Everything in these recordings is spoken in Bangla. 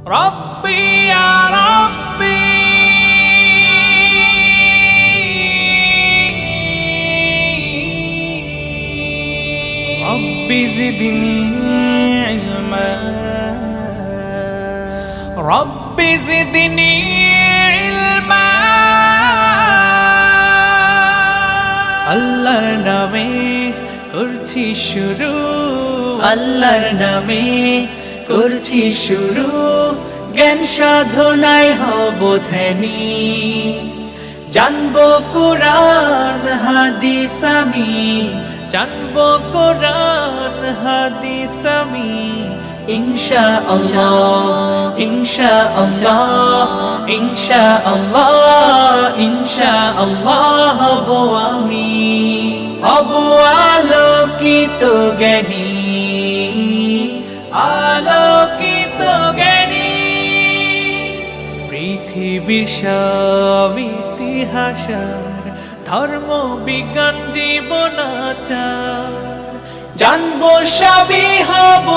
ربي يا ربي ربي زدني علما ربي زدني علما আল্লাহর নামে করছি শুরু আল্লাহর নামে করছি শুরু। জ্ঞান সাধনায় হব ধ্যানী। জানব কোরআন, হাদিস আমি। জানব কোরআন, হাদিস আমি। ইনশা আল্লাহ ইনশা আল্লাহ ইনশা আল্লাহ ইনশা আল্লাহ হব আমি। হব আলোকিত জ্ঞানী। আলোকিত জ্ঞানী। পৃথিবীর সব ইতিহাসার ধর্ম, বিজ্ঞান জীবনাচার জানব সবই হব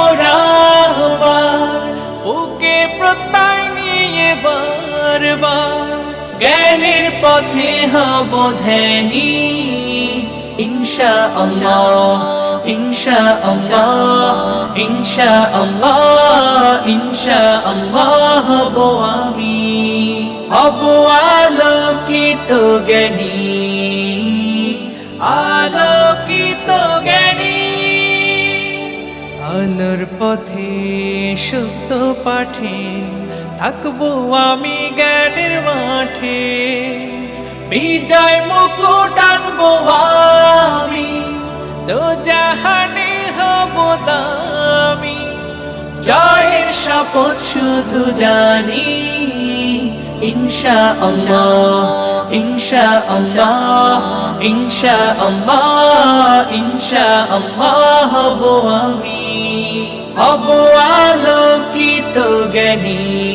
ওকে প্রত্যয় নিয়ে বারবার। জ্ঞানের পথে হব ধ্যানী। আমি। হব আলোকিত জ্ঞানী আলোকিত জ্ঞানী। আলোর পথে সত্য পাঠে থাকব আমি জ্ঞানের মাঠে। বিজয় মুকুট আনব জয়ের শপথ শুধু জানি। ইনশা আল্লাহ ইনশা আল্লাহ ইনশা আল্লাহ ইনশা আল্লাহ হব আমি। হব আলোকিত জ্ঞানী।